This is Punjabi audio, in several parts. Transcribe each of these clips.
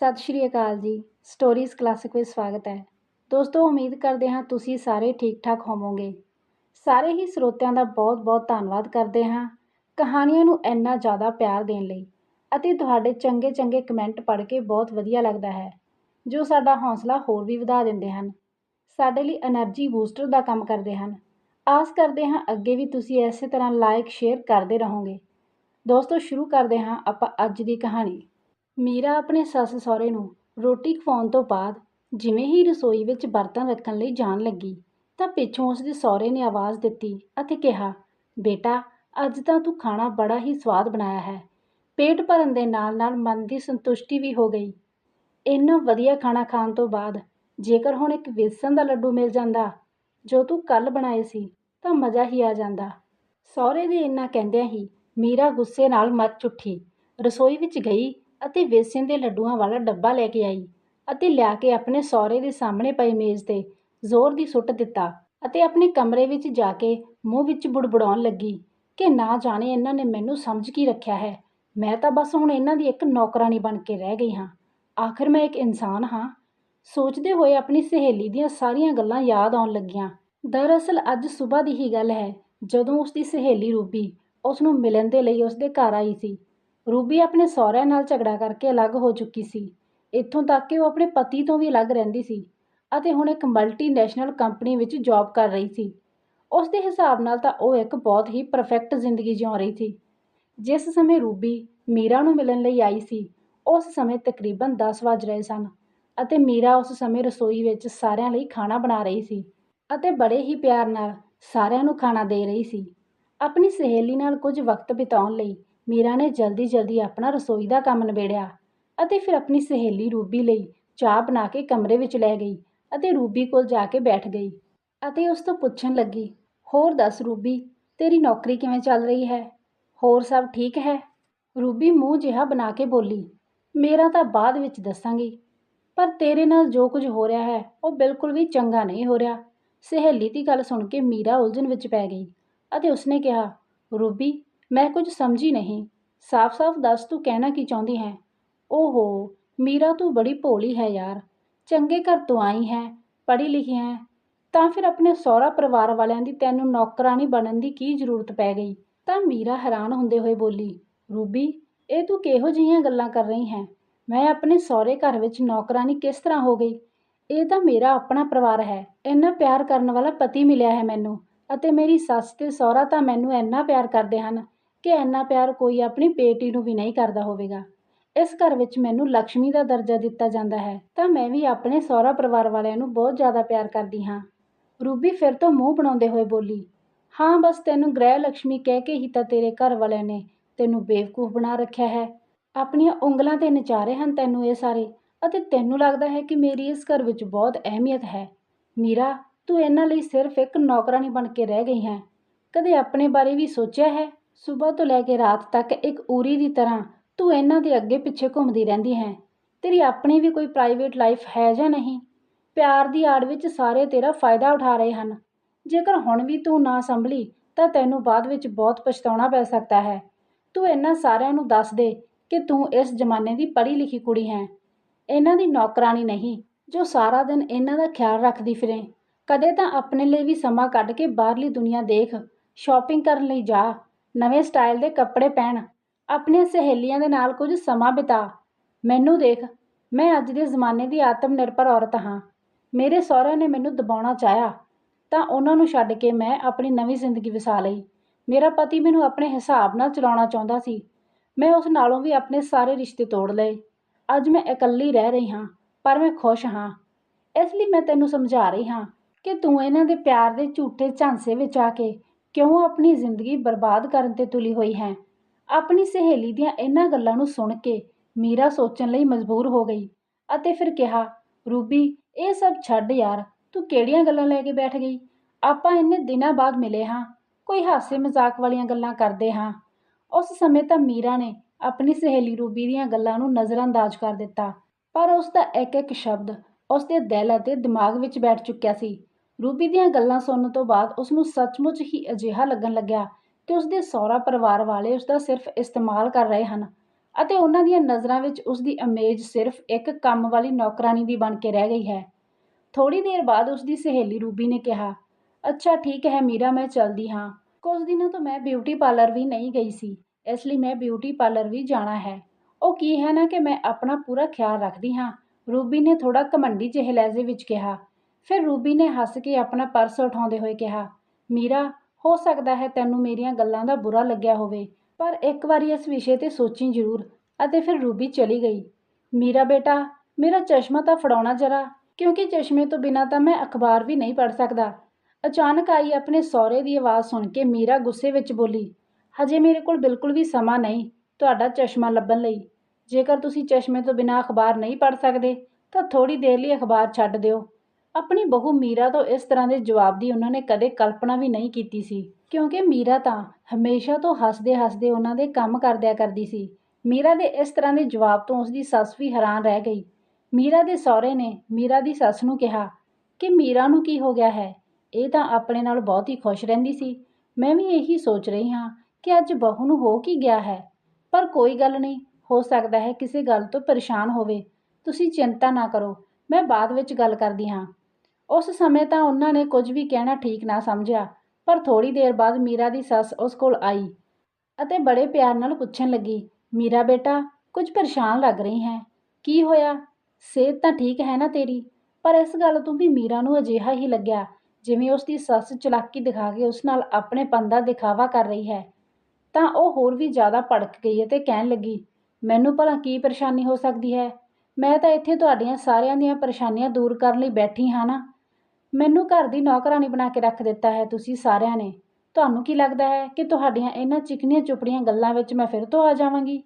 ਸਤਿ ਸ਼੍ਰੀ ਅਕਾਲ ਜੀ। ਸਟੋਰੀਜ਼ ਕਲਾਸਿਕ ਵਿੱਚ ਸਵਾਗਤ ਹੈ। ਦੋਸਤੋ, ਉਮੀਦ ਕਰਦੇ ਹਾਂ ਤੁਸੀਂ ਸਾਰੇ ਠੀਕ ਠਾਕ ਹੋਵੋਗੇ। ਸਾਰੇ ਹੀ ਸਰੋਤਿਆਂ ਦਾ ਬਹੁਤ-ਬਹੁਤ ਧੰਨਵਾਦ ਕਰਦੇ ਹਾਂ ਕਹਾਣੀਆਂ ਨੂੰ ਇੰਨਾ ਜ਼ਿਆਦਾ ਪਿਆਰ ਦੇਣ ਲਈ ਅਤੇ ਤੁਹਾਡੇ ਚੰਗੇ-ਚੰਗੇ ਕਮੈਂਟ ਪੜ੍ਹ ਕੇ ਬਹੁਤ ਵਧੀਆ ਲੱਗਦਾ ਹੈ, ਜੋ ਸਾਡਾ ਹੌਸਲਾ ਹੋਰ ਵੀ ਵਧਾ ਦਿੰਦੇ ਹਨ। ਸਾਡੇ ਲਈ એનર્ਜੀ ਬੂਸਟਰ ਦਾ ਕੰਮ ਕਰਦੇ ਹਨ। ਆਸ ਕਰਦੇ ਹਾਂ ਅੱਗੇ ਵੀ ਤੁਸੀਂ ਇਸੇ ਤਰ੍ਹਾਂ ਲਾਈਕ ਸ਼ੇਅਰ ਕਰਦੇ ਰਹੋਗੇ। ਦੋਸਤੋ, ਸ਼ੁਰੂ ਕਰਦੇ ਹਾਂ ਆਪਾਂ ਅੱਜ ਦੀ ਕਹਾਣੀ। ਮੀਰਾ ਆਪਣੇ ਸੱਸ ਸਹੁਰੇ ਨੂੰ ਰੋਟੀ ਖਵਾਉਣ ਤੋਂ ਬਾਅਦ ਜਿਵੇਂ ਹੀ ਰਸੋਈ ਵਿੱਚ ਬਰਤਨ ਰੱਖਣ ਲਈ ਜਾਣ ਲੱਗੀ ਤਾਂ ਪਿੱਛੋਂ ਉਸਦੇ ਸਹੁਰੇ ਨੇ ਆਵਾਜ਼ ਦਿੱਤੀ ਅਤੇ ਕਿਹਾ, ਬੇਟਾ, ਅੱਜ ਤਾਂ ਤੂੰ ਖਾਣਾ ਬੜਾ ਹੀ ਸਵਾਦ ਬਣਾਇਆ ਹੈ। ਪੇਟ ਭਰਨ ਦੇ ਨਾਲ ਨਾਲ ਮਨ ਦੀ ਸੰਤੁਸ਼ਟੀ ਵੀ ਹੋ ਗਈ। ਇੰਨਾ ਵਧੀਆ ਖਾਣਾ ਖਾਣ ਤੋਂ ਬਾਅਦ ਜੇਕਰ ਹੁਣ ਇੱਕ ਵੇਸਣ ਦਾ ਲੱਡੂ ਮਿਲ ਜਾਂਦਾ, ਜੋ ਤੂੰ ਕੱਲ ਬਣਾਏ ਸੀ, ਤਾਂ ਮਜ਼ਾ ਹੀ ਆ ਜਾਂਦਾ। ਸਹੁਰੇ ਦੇ ਇੰਨਾ ਕਹਿੰਦਿਆਂ ਹੀ ਮੀਰਾ ਗੁੱਸੇ ਨਾਲ ਮੱਚ ਉੱਠੀ। ਰਸੋਈ ਵਿੱਚ ਗਈ ਅਤੇ ਵੇਸਣ ਦੇ ਲੱਡੂਆਂ ਵਾਲਾ ਡੱਬਾ ਲੈ ਕੇ ਆਈ ਅਤੇ ਲਿਆ ਕੇ ਆਪਣੇ ਸਹੁਰੇ ਦੇ ਸਾਹਮਣੇ ਪਈ ਮੇਜ਼ ਤੇ ਜ਼ੋਰ ਦੀ ਸੁੱਟ ਦਿੱਤਾ ਅਤੇ ਆਪਣੇ ਕਮਰੇ ਵਿੱਚ ਜਾ ਕੇ ਮੂੰਹ ਵਿੱਚ ਬੁੜਬੁੜਾਉਣ ਲੱਗੀ ਕਿ ਨਾ ਜਾਣੇ ਇਹਨਾਂ ਨੇ ਮੈਨੂੰ ਸਮਝ ਕੀ ਰੱਖਿਆ ਹੈ। ਮੈਂ ਤਾਂ ਬਸ ਹੁਣ ਇਹਨਾਂ ਦੀ ਇੱਕ ਨੌਕਰਾਨੀ ਬਣ ਕੇ ਰਹਿ ਗਈ ਹਾਂ। ਆਖਰ ਮੈਂ ਇੱਕ ਇਨਸਾਨ ਹਾਂ। ਸੋਚਦੇ ਹੋਏ ਆਪਣੀ ਸਹੇਲੀ ਦੀਆਂ ਸਾਰੀਆਂ ਗੱਲਾਂ ਯਾਦ ਆਉਣ ਲੱਗੀਆਂ। ਦਰਅਸਲ ਅੱਜ ਸਵੇਰ ਦੀ ਹੀ ਗੱਲ ਹੈ। ਜਦੋਂ ਉਸ ਦੀ ਸਹੇਲੀ ਰੂਬੀ ਉਸ ਨੂੰ ਮਿਲਣ ਦੇ ਲਈ ਉਸ ਦੇ ਘਰ ਆਈ ਸੀ ਰੂਬੀ ਆਪਣੇ ਸਹੁਰਿਆਂ ਨਾਲ ਝਗੜਾ ਕਰਕੇ ਅਲੱਗ ਹੋ ਚੁੱਕੀ ਸੀ। ਇੱਥੋਂ ਤੱਕ ਕਿ ਉਹ ਆਪਣੇ ਪਤੀ ਤੋਂ ਵੀ ਅਲੱਗ ਰਹਿੰਦੀ ਸੀ ਅਤੇ ਹੁਣ ਇੱਕ ਮਲਟੀਨੈਸ਼ਨਲ ਕੰਪਨੀ ਵਿੱਚ ਜੌਬ ਕਰ ਰਹੀ ਸੀ। ਉਸ ਦੇ ਹਿਸਾਬ ਨਾਲ ਤਾਂ ਉਹ ਇੱਕ ਬਹੁਤ ਹੀ ਪਰਫੈਕਟ ਜ਼ਿੰਦਗੀ ਜਿਉ ਰਹੀ ਸੀ। ਜਿਸ ਸਮੇਂ ਰੂਬੀ ਮੀਰਾ ਨੂੰ ਮਿਲਣ ਲਈ ਆਈ ਸੀ, ਉਸ ਸਮੇਂ ਤਕਰੀਬਨ 10 ਵਜ ਰਹੇ ਸਨ ਅਤੇ ਮੀਰਾ ਉਸ ਸਮੇਂ ਰਸੋਈ ਵਿੱਚ ਸਾਰਿਆਂ ਲਈ ਖਾਣਾ ਬਣਾ ਰਹੀ ਸੀ ਅਤੇ ਬੜੇ ਹੀ ਪਿਆਰ ਨਾਲ ਸਾਰਿਆਂ ਨੂੰ ਖਾਣਾ ਦੇ ਰਹੀ ਸੀ। ਆਪਣੀ ਸਹੇਲੀ ਨਾਲ ਕੁਝ ਵਕਤ ਬਿਤਾਉਣ ਲਈ ਮੀਰਾ ਨੇ ਜਲਦੀ-ਜਲਦੀ ਆਪਣਾ ਰਸੋਈ ਦਾ ਕੰਮ ਨਿਬੇੜਿਆ ਅਤੇ ਫਿਰ ਆਪਣੀ ਸਹੇਲੀ ਰੂਬੀ ਲਈ ਚਾਹ ਬਣਾ ਕੇ ਕਮਰੇ ਵਿੱਚ ਲੈ ਗਈ ਅਤੇ ਰੂਬੀ ਕੋਲ ਜਾ ਕੇ ਬੈਠ ਗਈ ਅਤੇ ਉਸ ਤੋਂ ਪੁੱਛਣ ਲੱਗੀ, ਹੋਰ ਦੱਸ ਰੂਬੀ, ਤੇਰੀ ਨੌਕਰੀ ਕਿਵੇਂ ਚੱਲ ਰਹੀ ਹੈ? ਹੋਰ ਸਭ ਠੀਕ ਹੈ? ਰੂਬੀ ਮੂੰਹ ਜਿਹਾ ਬਣਾ ਕੇ ਬੋਲੀ, ਮੇਰਾ ਤਾਂ ਬਾਅਦ ਵਿੱਚ ਦੱਸਾਂਗੀ, ਪਰ ਤੇਰੇ ਨਾਲ ਜੋ ਕੁਝ ਹੋ ਰਿਹਾ ਹੈ, ਉਹ ਬਿਲਕੁਲ ਵੀ ਚੰਗਾ ਨਹੀਂ ਹੋ ਰਿਹਾ। ਸਹੇਲੀ ਦੀ ਗੱਲ ਸੁਣ ਕੇ ਮੀਰਾ ਉਲਝਣ ਵਿੱਚ ਪੈ ਗਈ ਅਤੇ ਉਸਨੇ ਕਿਹਾ, ਰੂਬੀ ਮੈਂ ਕੁਝ ਸਮਝੀ ਨਹੀਂ। ਸਾਫ਼-ਸਾਫ਼ ਦੱਸ ਤੂੰ ਕਹਿਣਾ ਕੀ ਚਾਹੁੰਦੀ ਹੈ? ਓਹੋ, ਮੀਰਾ ਤੂੰ ਬੜੀ ਭੋਲੀ ਹੈ ਯਾਰ। ਚੰਗੇ ਘਰ ਤੋਂ ਆਈ ਹੈ, ਪੜ੍ਹੀ ਲਿਖੀ ਹੈ। ਤਾਂ ਫਿਰ ਆਪਣੇ ਸਹੁਰਾ ਪਰਿਵਾਰ ਵਾਲਿਆਂ ਦੀ ਤੈਨੂੰ ਨੌਕਰਾਣੀ ਬਣਨ ਦੀ ਕੀ ਜ਼ਰੂਰਤ ਪੈ ਗਈ? ਤਾਂ ਮੀਰਾ ਹੈਰਾਨ ਹੁੰਦੇ ਹੋਏ ਬੋਲੀ, ਰੂਬੀ, ਇਹ ਤੂੰ ਕਿਹੋ ਜਿਹੀਆਂ ਗੱਲਾਂ ਕਰ ਰਹੀ ਹੈ? ਮੈਂ ਆਪਣੇ ਸਹੁਰੇ ਘਰ ਵਿੱਚ ਨੌਕਰਾਣੀ ਕਿਸ ਤਰ੍ਹਾਂ ਹੋ ਗਈ? ਇਹ ਤਾਂ ਮੇਰਾ ਆਪਣਾ ਪਰਿਵਾਰ ਹੈ। ਇੰਨਾ ਪਿਆਰ ਕਰਨ ਵਾਲਾ ਪਤੀ ਮਿਲਿਆ ਹੈ ਮੈਨੂੰ, ਅਤੇ ਮੇਰੀ ਸੱਸ ਤੇ ਸਹੁਰਾ ਤਾਂ ਮੈਨੂੰ ਇੰਨਾ ਪਿਆਰ ਕਰਦੇ ਹਨ। ਕਿ ਇੰਨਾ ਪਿਆਰ ਕੋਈ ਆਪਣੀ ਬੇਟੀ ਨੂੰ ਵੀ ਨਹੀਂ ਕਰਦਾ ਹੋਵੇਗਾ। ਇਸ ਘਰ ਵਿੱਚ ਮੈਨੂੰ ਲక్ష్ਮੀ ਦਾ ਦਰਜਾ ਦਿੱਤਾ ਜਾਂਦਾ ਹੈ, ਤਾਂ ਮੈਂ ਵੀ ਆਪਣੇ ਸਹੁਰਾ ਪਰਿਵਾਰ ਵਾਲਿਆਂ ਨੂੰ ਬਹੁਤ ਜ਼ਿਆਦਾ ਪਿਆਰ ਕਰਦੀ ਹਾਂ। ਰੂਬੀ ਫਿਰ ਤੋਂ ਮੂੰਹ ਬਣਾਉਂਦੇ ਹੋਏ ਬੋਲੀ, ਹਾਂ, ਬਸ ਤੈਨੂੰ ਗ੍ਰਹਿ ਲక్ష్ਮੀ ਕਹਿ ਕੇ ਹੀ ਤਾਂ ਤੇਰੇ ਘਰ ਵਾਲਿਆਂ ਨੇ ਤੈਨੂੰ ਬੇਵਕੂਫ ਬਣਾ ਰੱਖਿਆ ਹੈ। ਆਪਣੀਆਂ ਉਂਗਲਾਂ ਤੇ ਨਚਾਰੇ ਹਨ ਤੈਨੂੰ ਇਹ ਸਾਰੇ, ਅਤੇ ਤੈਨੂੰ ਲੱਗਦਾ ਹੈ ਕਿ ਮੇਰੀ ਇਸ ਘਰ ਵਿੱਚ ਬਹੁਤ ਅਹਿਮੀਅਤ ਹੈ। ਮੀਰਾ, ਤੂੰ ਇਹਨਾਂ ਲਈ ਸਿਰਫ ਇੱਕ ਨੌਕਰਾਨੀ ਬਣ ਕੇ ਰਹਿ ਗਈ ਹੈ। ਕਦੇ ਆਪਣੇ ਬਾਰੇ ਵੀ ਸੋਚਿਆ ਹੈ? ਸਵੇਰ ਤੋਂ ਲੈ ਕੇ ਰਾਤ ਤੱਕ ਇੱਕ ਊਰੀ ਦੀ ਤਰ੍ਹਾਂ ਤੂੰ ਇਹਨਾਂ ਦੇ ਅੱਗੇ ਪਿੱਛੇ ਘੁੰਮਦੀ ਰਹਿੰਦੀ ਹੈ। ਤੇਰੀ ਆਪਣੀ ਵੀ ਕੋਈ ਪ੍ਰਾਈਵੇਟ ਲਾਈਫ ਹੈ ਜਾਂ ਨਹੀਂ? ਪਿਆਰ ਦੀ ਆੜ ਵਿੱਚ ਸਾਰੇ ਤੇਰਾ ਫਾਇਦਾ ਉਠਾ ਰਹੇ ਹਨ। ਜੇਕਰ ਹੁਣ ਵੀ ਤੂੰ ਨਾ ਸੰਭਲੀ, ਤਾਂ ਤੈਨੂੰ ਬਾਅਦ ਵਿੱਚ ਬਹੁਤ ਪਛਤਾਉਣਾ ਪੈ ਸਕਦਾ ਹੈ। ਤੂੰ ਇਹਨਾਂ ਸਾਰਿਆਂ ਨੂੰ ਦੱਸ ਦੇ ਕਿ ਤੂੰ ਇਸ ਜ਼ਮਾਨੇ ਦੀ ਪੜ੍ਹੀ ਲਿਖੀ ਕੁੜੀ ਹੈ। ਇਹਨਾਂ ਦੀ ਨੌਕਰਾਨੀ ਨਹੀਂ, ਜੋ ਸਾਰਾ ਦਿਨ ਇਹਨਾਂ ਦਾ ਖਿਆਲ ਰੱਖਦੀ ਫਿਰੇ। ਕਦੇ ਤਾਂ ਆਪਣੇ ਲਈ ਵੀ ਸਮਾਂ ਕੱਢ ਕੇ ਬਾਹਰਲੀ ਦੁਨੀਆ ਦੇਖ ਸ਼ਾਪਿੰਗ ਕਰਨ ਲਈ ਜਾ। ਨਵੇਂ ਸਟਾਈਲ ਦੇ ਕੱਪੜੇ ਪਹਿਨ, ਆਪਣੀਆਂ ਸਹੇਲੀਆਂ ਦੇ ਨਾਲ ਕੁਝ ਸਮਾਂ ਬਿਤਾ। ਮੈਨੂੰ ਦੇਖ, ਮੈਂ ਅੱਜ ਦੇ ਜ਼ਮਾਨੇ ਦੀ ਆਤਮ ਨਿਰਭਰ ਔਰਤ ਹਾਂ। ਮੇਰੇ ਸਹੁਰਿਆਂ ਨੇ ਮੈਨੂੰ ਦਬਾਉਣਾ ਚਾਹਿਆ, ਤਾਂ ਉਹਨਾਂ ਨੂੰ ਛੱਡ ਕੇ ਮੈਂ ਆਪਣੀ ਨਵੀਂ ਜ਼ਿੰਦਗੀ ਵਸਾ ਲਈ। ਮੇਰਾ ਪਤੀ ਮੈਨੂੰ ਆਪਣੇ ਹਿਸਾਬ ਨਾਲ ਚਲਾਉਣਾ ਚਾਹੁੰਦਾ ਸੀ। ਮੈਂ ਉਸ ਨਾਲੋਂ ਵੀ ਆਪਣੇ ਸਾਰੇ ਰਿਸ਼ਤੇ ਤੋੜ ਲਏ। ਅੱਜ ਮੈਂ ਇਕੱਲੀ ਰਹਿ ਰਹੀ ਹਾਂ, ਪਰ ਮੈਂ ਖੁਸ਼ ਹਾਂ। ਇਸ ਲਈ ਮੈਂ ਤੈਨੂੰ ਸਮਝਾ ਰਹੀ ਹਾਂ ਕਿ ਤੂੰ ਇਹਨਾਂ ਦੇ ਪਿਆਰ ਦੇ ਝੂਠੇ ਝਾਂਸੇ ਵਿੱਚ ਆ ਕੇ ਕਿਉਂ ਆਪਣੀ ਜ਼ਿੰਦਗੀ ਬਰਬਾਦ ਕਰਨ ਤੇ ਤੁਲੀ ਹੋਈ ਹੈ? ਆਪਣੀ ਸਹੇਲੀ ਦੀਆਂ ਇਹਨਾਂ ਗੱਲਾਂ ਨੂੰ ਸੁਣ ਕੇ ਮੀਰਾ ਸੋਚਣ ਲਈ ਮਜਬੂਰ ਹੋ ਗਈ ਅਤੇ ਫਿਰ ਕਿਹਾ, ਰੂਬੀ, ਇਹ ਸਭ ਛੱਡ ਯਾਰ, ਤੂੰ ਕਿਹੜੀਆਂ ਗੱਲਾਂ ਲੈ ਕੇ ਬੈਠ ਗਈ? ਆਪਾਂ ਇੰਨੇ ਦਿਨਾਂ ਬਾਅਦ ਮਿਲੇ ਹਾਂ, ਕੋਈ ਹਾਸੇ ਮਜ਼ਾਕ ਵਾਲੀਆਂ ਗੱਲਾਂ ਕਰਦੇ ਹਾਂ। ਉਸ ਸਮੇਂ ਤਾਂ ਮੀਰਾ ਨੇ ਆਪਣੀ ਸਹੇਲੀ ਰੂਬੀ ਦੀਆਂ ਗੱਲਾਂ ਨੂੰ ਨਜ਼ਰਅੰਦਾਜ਼ ਕਰ ਦਿੱਤਾ, ਪਰ ਉਸ ਦਾ ਇੱਕ ਇੱਕ ਸ਼ਬਦ ਉਸ ਦੇ ਦਿਲ ਅਤੇ ਦਿਮਾਗ ਵਿੱਚ ਬੈਠ ਚੁੱਕਿਆ ਸੀ। ਰੂਬੀ ਦੀਆਂ ਗੱਲਾਂ ਸੁਣਨ ਤੋਂ ਬਾਅਦ ਉਸ ਨੂੰ ਸੱਚਮੁੱਚ ਹੀ ਅਜਿਹਾ ਲੱਗਣ ਲੱਗਿਆ ਕਿ ਉਸ ਦੇ ਸਹੁਰਾ ਪਰਿਵਾਰ ਵਾਲੇ ਉਸ ਦਾ ਸਿਰਫ ਇਸਤੇਮਾਲ ਕਰ ਰਹੇ ਹਨ ਅਤੇ ਉਹਨਾਂ ਦੀਆਂ ਨਜ਼ਰਾਂ ਵਿੱਚ ਉਸ ਦੀ ਇਮੇਜ ਸਿਰਫ ਇੱਕ ਕੰਮ ਵਾਲੀ ਨੌਕਰਾਨੀ ਦੀ ਬਣ ਕੇ ਰਹਿ ਗਈ ਹੈ। ਥੋੜੀ ਦੇਰ ਬਾਅਦ ਉਸ ਦੀ ਸਹੇਲੀ ਰੂਬੀ ਨੇ ਕਿਹਾ, ਅੱਛਾ, ਠੀਕ ਹੈ ਮੀਰਾ, ਮੈਂ ਚਲਦੀ ਹਾਂ। ਕੁਝ ਦਿਨਾਂ ਤੋਂ ਮੈਂ ਬਿਊਟੀ ਪਾਰਲਰ ਵੀ ਨਹੀਂ ਗਈ ਸੀ, ਇਸ ਲਈ ਮੈਂ ਬਿਊਟੀ ਪਾਰਲਰ ਵੀ ਜਾਣਾ ਹੈ। ਉਹ ਕੀ ਹੈ ਨਾ ਕਿ ਮੈਂ ਆਪਣਾ ਪੂਰਾ ਖਿਆਲ ਰੱਖਦੀ ਹਾਂ। ਰੂਬੀ ਨੇ ਥੋੜਾ ਘਮੰਡੀ ਜਿਹੇ ਲਹਿਜੇ ਵਿੱਚ ਕਿਹਾ ਫਿਰ ਰੂਬੀ ਨੇ ਹੱਸ ਕੇ ਆਪਣਾ ਪਰਸ ਉਠਾਉਂਦੇ ਹੋਏ ਕਿਹਾ, ਮੀਰਾ, ਹੋ ਸਕਦਾ ਹੈ ਤੈਨੂੰ ਮੇਰੀਆਂ ਗੱਲਾਂ ਦਾ ਬੁਰਾ ਲੱਗਿਆ ਹੋਵੇ, ਪਰ ਇੱਕ ਵਾਰੀ ਇਸ ਵਿਸ਼ੇ ਤੇ ਸੋਚੀ ਜ਼ਰੂਰ। ਅਤੇ ਫਿਰ ਰੂਬੀ ਚਲੀ ਗਈ। ਮੀਰਾ ਬੇਟਾ, ਮੇਰਾ ਚਸ਼ਮਾ ਤਾਂ ਫੜਾਉਣਾ ਜਰਾ, ਕਿਉਂਕਿ ਚਸ਼ਮੇ ਤੋਂ ਬਿਨਾਂ ਤਾਂ ਮੈਂ ਅਖਬਾਰ ਵੀ ਨਹੀਂ ਪੜ੍ਹ ਸਕਦਾ। ਅਚਾਨਕ ਆਈ ਆਪਣੇ ਸਹੁਰੇ ਦੀ ਆਵਾਜ਼ ਸੁਣ ਕੇ ਮੀਰਾ ਗੁੱਸੇ ਵਿੱਚ ਬੋਲੀ, ਹਜੇ ਮੇਰੇ ਕੋਲ ਬਿਲਕੁਲ ਵੀ ਸਮਾਂ ਨਹੀਂ ਤੁਹਾਡਾ ਚਸ਼ਮਾ ਲੱਭਣ ਲਈ। ਜੇਕਰ ਤੁਸੀਂ ਚਸ਼ਮੇ ਤੋਂ ਬਿਨਾਂ ਅਖਬਾਰ ਨਹੀਂ ਪੜ੍ਹ ਸਕਦੇ, ਤਾਂ ਥੋੜੀ ਦੇਰ ਲਈ ਅਖਬਾਰ ਛੱਡ ਦਿਓ। ਆਪਣੀ ਬਹੂ ਮੀਰਾ ਤੋਂ ਇਸ ਤਰ੍ਹਾਂ ਦੇ ਜਵਾਬ ਦੀ ਉਹਨਾਂ ਨੇ ਕਦੇ ਕਲਪਨਾ ਵੀ ਨਹੀਂ ਕੀਤੀ ਸੀ। ਕਿਉਂਕਿ ਮੀਰਾ ਤਾਂ ਹਮੇਸ਼ਾ ਤੋਂ ਹੱਸਦੇ ਹੱਸਦੇ ਉਹਨਾਂ ਦੇ ਕੰਮ ਕਰਦਿਆ ਕਰਦੀ ਸੀ। ਮੀਰਾ ਦੇ ਇਸ ਤਰ੍ਹਾਂ ਦੇ ਜਵਾਬ ਤੋਂ ਉਸਦੀ ਸੱਸ ਵੀ ਹੈਰਾਨ ਰਹਿ ਗਈ। ਮੀਰਾ ਦੇ ਸਹੁਰੇ ਨੇ ਮੀਰਾ ਦੀ ਸੱਸ ਨੂੰ ਕਿਹਾ ਕਿ ਮੀਰਾ ਨੂੰ ਕੀ ਹੋ ਗਿਆ ਹੈ? ਇਹ ਤਾਂ ਆਪਣੇ ਨਾਲ ਬਹੁਤ ਹੀ ਖੁਸ਼ ਰਹਿੰਦੀ ਸੀ। ਮੈਂ ਵੀ ਇਹੀ ਸੋਚ ਰਹੀ ਹਾਂ ਕਿ ਅੱਜ ਬਹੂ ਨੂੰ ਹੋ ਕੀ ਗਿਆ ਹੈ? ਪਰ ਕੋਈ ਗੱਲ ਨਹੀਂ, ਹੋ ਸਕਦਾ ਹੈ ਕਿਸੇ ਗੱਲ ਤੋਂ ਪਰੇਸ਼ਾਨ ਹੋਵੇ। ਤੁਸੀਂ ਚਿੰਤਾ ਨਾ ਕਰੋ, ਮੈਂ ਬਾਅਦ ਵਿੱਚ ਗੱਲ ਕਰਦੀ ਹਾਂ। ਉਸ ਸਮੇਂ ਤਾਂ ਉਹਨਾਂ ਨੇ ਕੁਝ ਵੀ ਕਹਿਣਾ ਠੀਕ ਨਾ ਸਮਝਿਆ, ਪਰ ਥੋੜੀ ਦੇਰ ਬਾਅਦ ਮੀਰਾ ਦੀ ਸੱਸ ਉਸ ਕੋਲ ਆਈ ਅਤੇ ਬੜੇ ਪਿਆਰ ਨਾਲ ਪੁੱਛਣ ਲੱਗੀ, ਮੀਰਾ ਬੇਟਾ, ਕੁਝ ਪਰੇਸ਼ਾਨ ਲੱਗ ਰਹੀ ਹੈ? ਕੀ ਹੋਇਆ? ਸਿਹਤ ਤਾਂ ਠੀਕ ਹੈ ਨਾ ਤੇਰੀ? ਪਰ ਇਸ ਗੱਲ ਤੋਂ ਵੀ ਮੀਰਾ ਨੂੰ ਅਜਿਹਾ ਹੀ ਲੱਗਿਆ ਜਿਵੇਂ ਉਸ ਦੀ ਸੱਸ ਚਲਾਕੀ ਦਿਖਾ ਕੇ ਉਸ ਨਾਲ ਆਪਣੇ ਪਨ ਦਾ ਦਿਖਾਵਾ ਕਰ ਰਹੀ ਹੈ। ਤਾਂ ਉਹ ਹੋਰ ਵੀ ਜ਼ਿਆਦਾ ਭੜਕ ਗਈ ਅਤੇ ਕਹਿਣ ਲੱਗੀ, ਮੈਨੂੰ ਭਲਾ ਕੀ ਪਰੇਸ਼ਾਨੀ ਹੋ ਸਕਦੀ ਹੈ? ਮੈਂ ਤਾਂ ਇੱਥੇ ਤੁਹਾਡੀਆਂ ਸਾਰਿਆਂ ਦੀਆਂ ਪਰੇਸ਼ਾਨੀਆਂ ਦੂਰ ਕਰਨ ਲਈ ਬੈਠੀ ਹਾਂ ਨਾ। ਮੈਨੂੰ ਘਰ ਦੀ ਨੌਕਰਾਨੀ ਬਣਾ ਕੇ ਰੱਖ ਦਿੱਤਾ ਹੈ ਤੁਸੀਂ ਸਾਰਿਆਂ ਨੇ। ਤੁਹਾਨੂੰ ਕੀ ਲੱਗਦਾ ਹੈ ਕਿ ਤੁਹਾਡੀਆਂ ਇਹਨਾਂ ਚਿਕਨੀਆਂ ਚੁਪੜੀਆਂ ਗੱਲਾਂ ਵਿੱਚ ਮੈਂ ਫਿਰ ਤੋਂ ਆ ਜਾਵਾਂਗੀ?